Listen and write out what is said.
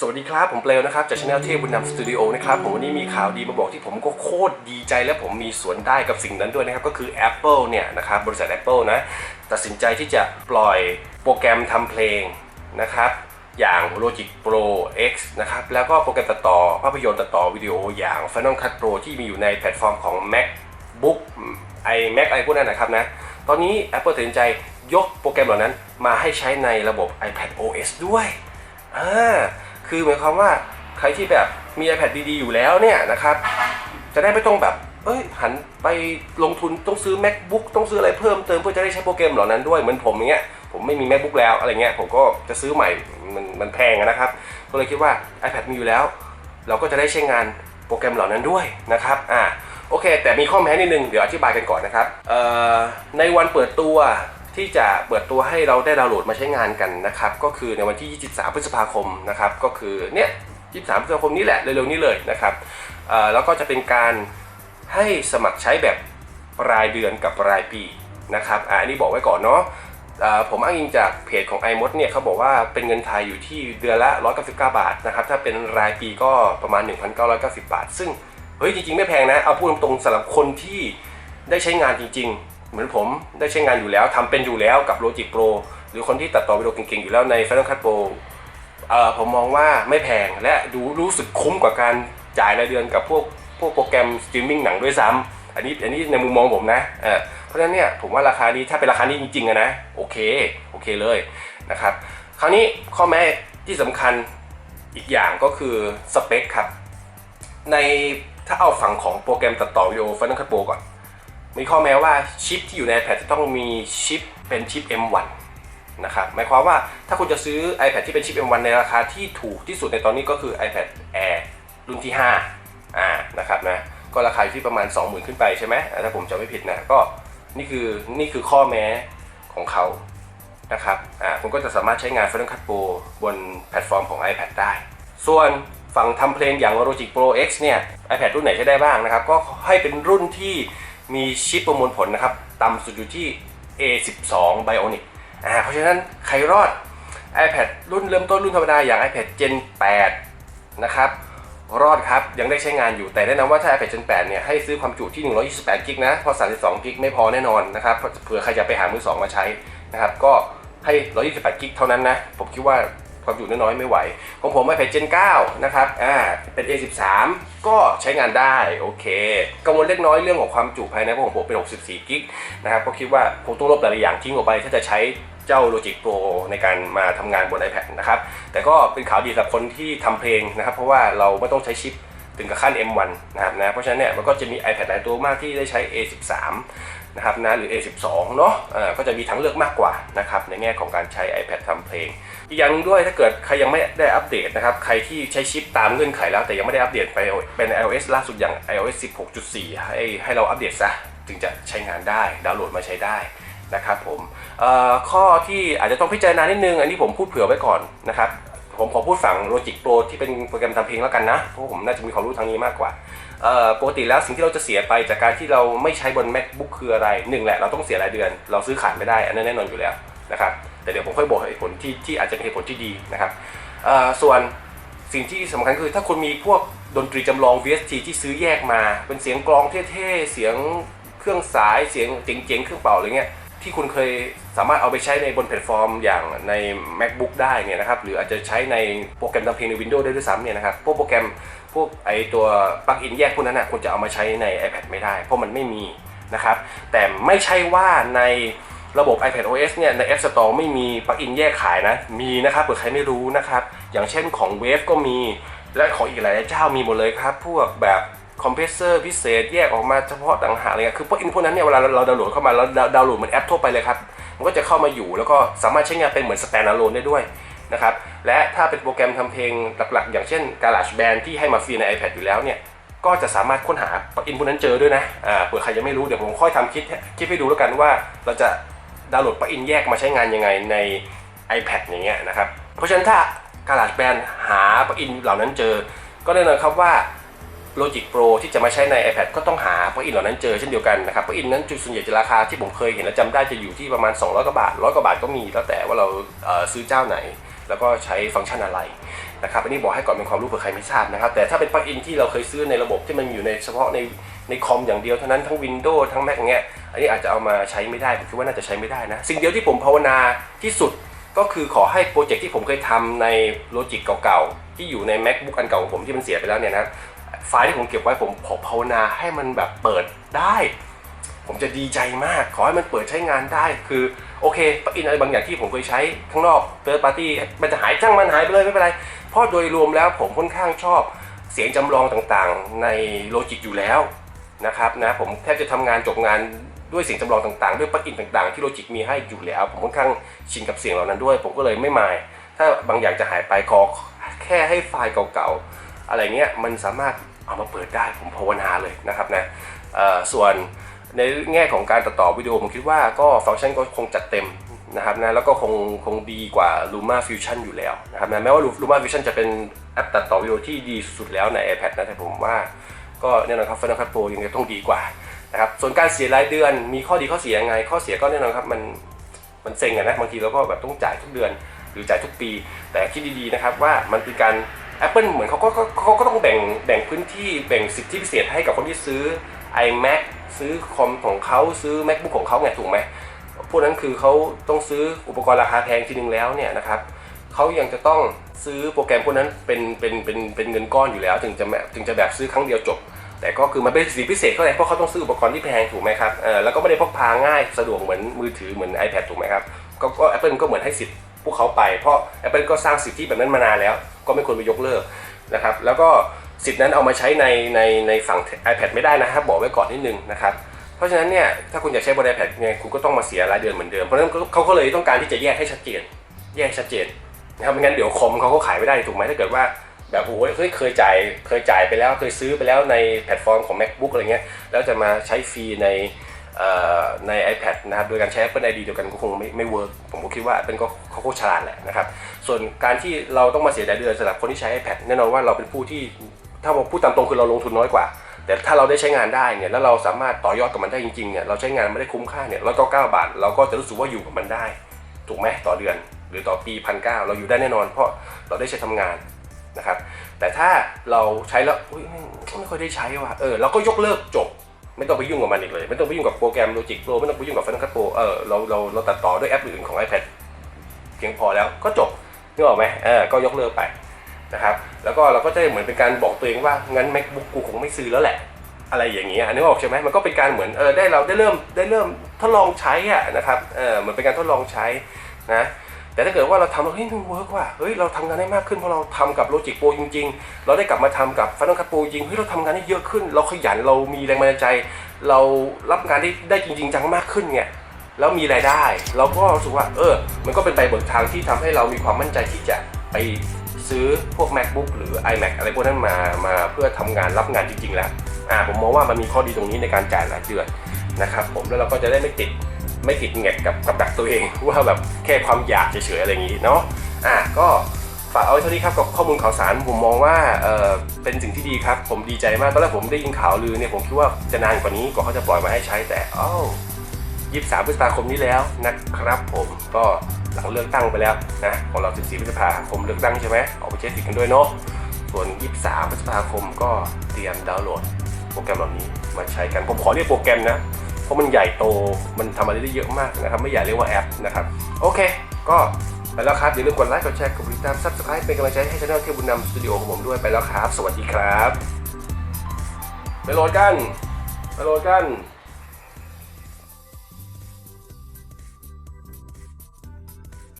สวัสดีครับ ผมเปลวนะครับ จากช anel เทพบุญนำสตูดิโอนะครับผมวันนี้มีข่าวดีมาบอกที่ผมก็โคตรดีใจและผมมีส่วนได้กับสิ่งนั้นด้วยนะครับ ก็คือ Apple เนี่ยนะครับบริษัท Apple นะ ตัดสินใจที่จะปล่อยโปรแกรมทำเพลงนะครับ อย่าง Logic Pro X นะครับ แล้วก็โปรแกรมตัดต่อภาพยนตร์ตัดต่อวิดีโออย่าง Final Cut Pro ที่มีอยู่ในแพลตฟอร์มของ MacBook iMac อะไรพวกนั้นนะครับนะตอนนี้ Apple ตัดสินใจยกโปรแกรมเหล่านั้นมาให้ใช้ในระบบ iPad OS ด้วยอ่า คือหมายความว่าใครที่แบบมี iPad ดีๆ อยู่แล้วเนี่ยนะครับ จะได้ไม่ต้องแบบเอ้ยหันไปลงทุนต้องซื้อ MacBook ต้องซื้ออะไรเพิ่มเติมเพื่อจะได้ใช้โปรแกรมเหล่านั้นด้วยเหมือนผมอย่างเงี้ยผมไม่มี MacBook แล้วอะไรเงี้ยผมก็จะซื้อใหม่มันมันแพงนะครับ ก็เลยคิดว่า iPad มีอยู่แล้ว เราก็จะได้ใช้งานโปรแกรมเหล่านั้นด้วยนะครับอ่าโอเค แต่มีข้อแม้นิดนึงเดี๋ยวอธิบายกันก่อนนะครับเอ่อในวันเปิดตัว ที่จะเปิดตัวให้เราได้ดาวน์โหลดมาใช้งานกันนะครับ ก็คือในวันที่ 23 พฤษภาคมนะครับ ก็คือเนี่ย 23 พฤษภาคมนี้แหละ เร็วๆนี้เลยนะครับแล้วก็จะเป็นการให้สมัครใช้แบบรายเดือนกับรายปีนะครับอ่าอันนี้บอกไว้ก่อนเนาะผมอ้างอิงจากเพจของ iMod เนี่ยเขาบอกว่าเป็นเงินไทยอยู่ที่เดือนละ 199 บาทนะครับ ถ้าเป็นรายปีก็ประมาณ 1,990 บาท ซึ่งเฮ้ยจริงๆ ไม่แพงนะ เอาพูดตรงๆสำหรับคนที่ได้ใช้งานจริงๆ เหมือนผมได้ใช้งานอยู่แล้วทำเป็นอยู่แล้วกับ Logic Pro หรือคนที่ตัดต่อวิดีโอเก่งๆอยู่แล้วใน Final Cut Pro เอ่อผมมองว่าไม่แพงและดูรู้สึกคุ้มกว่าการจ่ายรายเดือนกับพวกพวกโปรแกรมสตรีมมิ่งหนังด้วยซ้ำอันนี้อันนี้ในมุมมองผมนะเออเพราะฉะนั้นเนี่ยผมว่าราคานี้ถ้าเป็นราคานี้จริงๆนะโอเคโอเคเลยนะครับคราวนี้ข้อแม้ที่สำคัญอีกอย่างก็คือสเปคครับในถ้าเอาฝั่งของโปรแกรมตัดต่อวิดีโอ Final Cut Pro ก่อน มีข้อแม้ว่าชิปที่อยู่ใน iPad จะต้องมีชิปเป็นชิป M1 นะครับหมายความว่าถ้าคุณจะซื้อ iPad ที่เป็นชิป M1 ในราคาที่ถูกที่สุดในตอนนี้ก็คือ iPad Air รุ่นที่5อ่านะครับนะก็ราคาอยู่ที่ประมาณ 20,000 ขึ้นไปใช่ไหมถ้าผมจำไม่ผิดนะก็นี่คือนี่คือข้อแม้ของเขานะครับอ่าคุณก็จะสามารถใช้งาน Final Cut Pro บนแพลตฟอร์มของ iPad ได้ ส่วนฝั่งทำเพลงอย่าง Logic Pro X เนี่ย iPad รุ่นไหนใช้ได้บ้างนะครับ ก็ให้เป็นรุ่นที่ มีชิปประมวลผลนะครับต่ำสุดอยู่ที่ A12 Bionic อ่าเพราะฉะนั้นใครรอด iPad รุ่นเริ่มต้นรุ่นธรรมดาอย่าง iPad Gen 8 นะครับ รอดครับ ยังได้ใช้งานอยู่แต่แนะนำว่าถ้า iPad Gen 8 เนี่ย ให้ซื้อความจุที่ 128 กิกนะ เพราะ 32 กิกไม่พอแน่นอนนะครับ เผื่อใครจะไปหามือสองมาใช้นะครับ ก็ให้ 128 กิกเท่านั้นนะ ผมคิดว่า ความจุน้อยๆไม่ไหว ของผม iPad Gen 9นะครับอ่าเป็น A13 ก็ใช้งานได้โอเค กังวลเล็กน้อยเรื่องของความจุภายในของผมเป็น 64 กิกนะครับก็คิดว่าคงต้องลบหลายอย่างทิ้งออกไป ถ้าจะใช้เจ้า Logic Pro ในการมาทำงานบน iPad นะครับ แต่ก็เป็นข่าวดีสำหรับคนที่ทำเพลงนะครับ เพราะว่าเราไม่ต้องใช้ชิปถึงกับขั้น M1 นะครับนะ เพราะฉะนั้นเนี่ยมันก็จะมี iPad หลายตัวมากที่ได้ใช้ A13 นะครับนะหรือ A12 เนาะก็จะมีทางเลือกมากกว่านะครับในแง่ของการใช้ iPad ทำเพลง อีกอย่างหนึงด้วยถ้าเกิดใครยังไม่ได้อัปเดตนะครับใครที่ใช้ชิปตามเงื่อนไขแล้ว แต่ยังไม่ได้อัปเดตไปเป็น iOS ล่าสุดอย่าง iOS 16.4 ให้ให้เราอัปเดตซะถึงจะใช้งานได้ดาวน์โหลดมาใช้ได้นะครับผมข้อที่อาจจะต้องพิจารณานิดนึง อันนี้ผมพูดเผื่อไว้ก่อนนะครับ ผมขอพูดฝั่ง Logic Pro ที่เป็นโปรแกรมทำเพลงแล้วกันนะ เพราะผมน่าจะมีความรู้ทางนี้มากกว่าปกติแล้วสิ่งที่เราจะเสียไปจากการที่เราไม่ใช้บน MacBook คืออะไรหนึ่งแหละเราต้องเสียรายเดือน เราซื้อขายไม่ได้ อันนั้นแน่นอนอยู่แล้วนะครับแต่เดี๋ยวผมค่อยบอกเหตุผลที่ที่อาจจะเป็นเหตุผลที่ดีนะครับส่วนสิ่งที่สำคัญคือถ้าคุณมีพวกดนตรีจำลอง VST ที่ซื้อแยกมา เป็นเสียงกลองเท่ๆ เสียงเครื่องสายเสียงเจ๋งๆ เครื่องเป่าอะไรเงี้ย ที่คุณเคยสามารถเอาไปใช้ในบนแพลตฟอร์มอย่างใน MacBook ได้เนี่ยนะครับ หรืออาจจะใช้ในโปรแกรมทำเพลงใน Windows ได้ด้วยซ้ำเนี่ยนะครับ พวกโปรแกรมพวกไอตัวปลั๊กอินแยกพวกนั้นนะคุณจะเอามาใช้ใน iPad ไม่ได้ เพราะมันไม่มีนะครับ แต่ไม่ใช่ว่าในระบบ iPad OS เนี่ยใน App Store ไม่มีปลั๊กอินแยกขายนะ มีนะครับเผื่อใครไม่รู้นะครับ อย่างเช่นของ Wave ก็มี และของอีกหลายเจ้ามีหมดเลยครับ พวกแบบ คอมเพรสเซอร์พิเศษแยกออกมาเฉพาะต่างหากเลยคือพวกอินพวกนั้นเนี่ยเวลาเราดาวน์โหลดเข้ามาเราดาวน์โหลดเหมือนแอปทั่วไปเลยครับ มันก็จะเข้ามาอยู่แล้วก็สามารถใช้งานเป็นเหมือน stand alone ได้ด้วยนะครับ และถ้าเป็นโปรแกรมทำเพลงหลักๆ อย่างเช่น GarageBand ที่ให้มาฟรีใน iPad อยู่แล้วเนี่ย ก็จะสามารถค้นหาปลั๊กอินพวกนั้นเจอด้วยนะอ่าเผื่อใครยังไม่รู้เดี๋ยวผมค่อยทำคลิปคลิปให้ดูแล้วกันว่าเราจะดาวน์โหลดปลั๊กอินแยกมาใช้งานยังไงใน iPad อย่างเงี้ยนะครับ เพราะฉะนั้นถ้า GarageBand หาปลั๊กอินเหล่านั้นเจอ ก็แน่นอนครับว่า Logic Pro ที่จะมาใช้ใน iPad ก็ต้องหาปลั๊กอินเหล่านั้นเจอเช่นเดียวกันนะครับปลั๊กอินนั้นจุดส่วนใหญ่จะราคาที่ผมเคยเห็นและจำได้จะอยู่ที่ประมาณ 200กว่าบาท100กว่าบาทก็มีแล้วแต่ว่าเราเซื้อเจ้าไหน แล้วก็ใช้ฟังก์ชันอะไรนะครับอันนี้บอกให้ก่อนเป็นความรู้เผื่อใครไม่ทราบนะครับ แต่ถ้าเป็นปลั๊กอินที่เราเคยซื้อในระบบที่มันอยู่ในเฉพาะในในคอมอย่างเดียวเท่านั้นทั้ง Windows ทั้ง Mac อย่างเงี้ยอันนี้อาจจะเอามาใช้ไม่ได้ผมคิดว่าน่าจะใช้ไม่ได้นะสิ่งเดียวที่ผมภาวนาที่สุดก็คือขอให้โปรเจกต์ที่ผมเคยทำใน Logic เก่าๆ ที่อยู่ใน MacBook อันเก่าของผมที่มันเสียไปแล้วเนี่ยนะ ไฟล์ที่ผมเก็บไว้ผมขอภาวนาให้มันแบบเปิดได้ ผมจะดีใจมาก ขอให้มันเปิดใช้งานได้ คือโอเคปลั๊กอินอะไรบางอย่างที่ผมเคยใช้ข้างนอกเ h ิร์ p ปาร์ตี้มันจะหายจ้างมันหายไปเลยไม่เป็นไร เพราะโดยรวมแล้วผมค่อนข้างชอบเสียงจำลองต่างๆ ใน Logic อยู่แล้วนะครับนะผมแทบจะทำงานจบงานด้วยเสียงจำลองต่างๆ ด้วยปลั๊กอินต่างๆ ที่ Logic มีให้อยู่แล้ว ผมค่อนข้างชินกับเสียงเหล่านั้นด้วย ผมก็เลยไม่มาย ถ้าบางอย่างจะหายไปขอแค่ให้ไฟล์เก่าๆ อะไรเงี้ยมันสามารถเอามาเปิดได้ผมภาวนาเลยนะครับนะส่วนในแง่ของการตัดต่อวิดีโอผมคิดว่าก็ฟังก์ชันก็คงจัดเต็มนะครับนะแล้วก็คงคงดีกว่า Luma Fusion อยู่แล้วนะครับนะแม้ว่า Luma Fusion จะเป็นแอปตัดต่อวิดีโอที่ดีสุดแล้วใน iPad นะแต่ผมว่าก็แน่นอนครับ Final Cut Pro ยังไงต้องดีกว่านะครับส่วนการเสียรายเดือนมีข้อดีข้อเสียยังไง ข้อเสียก็แน่นอนครับมันมันเซ็งอะนะบางทีเราก็แบบต้องจ่ายทุกเดือน หรือจ่ายทุกปี แต่คิดดีๆนะครับว่ามันเป็นการ Apple เหมือนเขาก็เขาก็ต้องแบ่งแบ่งพื้นที่แบ่งสิทธิพิเศษให้กับคนที่ซื้อ iMac ซื้อคอมของเขาซื้อ MacBook ของเขาไงถูกไหมพวกนั้นคือเขาต้องซื้ออุปกรณ์ราคาแพงทีนึงแล้วเนี่ยนะครับเขายังจะต้องซื้อโปรแกรมพวกนั้นเป็นเป็นเป็นเป็นเงินก้อนอยู่แล้ว ถึงจะแบบถึงจะแบบซื้อครั้งเดียวจบ แต่ก็คือมันเป็นสิทธิพิเศษเท่าไหร่เพราะเขาต้องซื้ออุปกรณ์ที่แพงถูกไหมครับเออแล้วก็ไม่ได้พกพาง่ายสะดวกเหมือนมือถือเหมือน iPad ถูกไหมครับก็ก็ Apple ก็เหมือนให้สิทธิ์ พวกเขาไป เพราะ Apple ก็สร้างสิทธิแบบนั้นมานานแล้ว ก็ไม่ควรไปยกเลิกนะครับ แล้วก็สิทธินั้นเอามาใช้ในในในฝั่ง iPad ไม่ได้นะครับ บอกไว้ก่อนนิดนึงนะครับ เพราะฉะนั้นเนี่ยถ้าคุณอยากใช้บน iPad เนี่ยคุณก็ต้องมาเสียรายเดือนเหมือนเดิม เพราะฉะนั้นเขาก็เลยต้องการที่จะแยกให้ชัดเจน แยกชัดเจนนะครับไม่งั้นเดี๋ยวคอมเขาก็ขายไม่ได้ถูกไหมถ้าเกิดว่าแบบโอ้ยเฮ้ยเคยจ่ายเคยจ่ายไปแล้วเคยซื้อไปแล้วในแพลตฟอร์มของ macbook อะไรเงี้ยแล้วจะมาใช้ฟรีใน ใน iPad นะครับโดยการใช้ Apple ID เดียวกันก็คงไม่ไม่เวิร์กผมก็คิดว่าเป็นก็เขาก็ฉลาดแหละนะครับส่วนการที่เราต้องมาเสียรายเดือนสำหรับคนที่ใช้ iPad แน่นอนว่าเราเป็นผู้ที่ถ้าเราพูดตามตรงคือเราลงทุนน้อยกว่า แต่ถ้าเราได้ใช้งานได้เนี่ยแล้วเราสามารถต่อยอดกับมันได้จริงๆเนี่ยเราใช้งานไม่ได้คุ้มค่าเนี่ยร้อยเก้าเก้าบาท เราก็จะรู้สึกว่าอยู่กับมันได้ ถูกไหมต่อเดือน หรือต่อปีพันเเราอยู่ได้แน่นอน เพราะเราได้ใช้ทำงานนะครับแต่ถ้าเราใช้แล้วไม่ไม่ค่อยได้ใช้ว่ะเออเราก็ยกเลิกจบ ไม่ต้องไปยุ่งกับมันอีกเลย ไม่ต้องไปยุ่งกับโปรแกรม Logic Pro ไม่ต้องไปยุ่งกับ Final Cut Pro เออเราเราเราตัดต่อด้วยแอปอื่นของ iPad เพียงพอแล้วก็จบนึกออกไหมเออก็ยกเลิกไปนะครับแล้วก็เราก็จะเหมือนเป็นการบอกตัวเองว่างั้น MacBook กูคงไม่ซื้อแล้วแหละ อะไรอย่างเงี้ยนึกออกใช่ไหมมันก็เป็นการเหมือนเออได้เราได้เริ่มได้เริ่มทดลองใช้อะนะครับเออเหมือนเป็นการทดลองใช้นะ แต่ถ้าเกิดว่าเราทำแล้วเฮ้ยมันเวิร์กว่ะเฮ้ยเราทำงานได้มากขึ้นเพราะเราทำกับ Logic Pro จริง ๆ เราได้กลับมาทำกับ Final Cut Pro จริงเฮ้ยเราทำงานได้เยอะขึ้น เราขยันเรามีแรงบันดาลใจ เรารับงานได้ได้จริง ๆ จังมากขึ้นเนี่ยแล้วมีรายได้ เราก็รู้สึกว่าเออ มันก็เป็นไปเบิกทางที่ทำให้เรามีความมั่นใจที่จะไปซื้อพวก macbook หรือ iMac อะไรพวกนั้นมามาเพื่อทำงานรับงานจริง ๆ แล้วอ่าผมมองว่ามันมีข้อดีตรงนี้ในการจ่ายรายเดือนนะครับผมแล้วเราก็จะได้ไม่ติด ไม่ติดแงกกับกับดักตัวเอง ว่าแบบแค่ความอยากเฉยๆอะไรอย่างนี้เนาะอะก็ฝากเอาไว้เท่านี้ครับกับข้อมูลข่าวสารผมมองว่าเออเป็นสิ่งที่ดีครับ ผมดีใจมากตอนแรกผมได้ยินข่าวลือเนี่ยผมคิดว่าจะนานกว่านี้กว่าเขาจะปล่อยมาให้ใช้แต่อ้าวยี่สิบสามพฤษภาคมนี้แล้วนะครับผมก็หลังเลือกตั้งไปแล้วนะของเรา 14 พฤษภาคมเลือกตั้งใช่ไหมออกไปใช้สิทธิ์กันด้วยเนาะส่วน 23 พฤษภาคมก็เตรียมดาวน์โหลดโปรแกรมเหล่านี้มาใช้กันผมขอเรียกโปรแกรมนะ เพราะมันใหญ่โตมันทำอะไรได้เยอะมากนะครับ ไม่อยากเรียกว่าแอปนะครับ โอเค ก็ไปแล้วครับอย่าลืมกดไลค์กดแชร์กดติดตาม subscribe เป็นกำลังใจให้ช anel เที่ยวบุญนำสตูดิโอของผมด้วยไปแล้วครับ สวัสดีครับไปโหลดกันไปโหลดกัน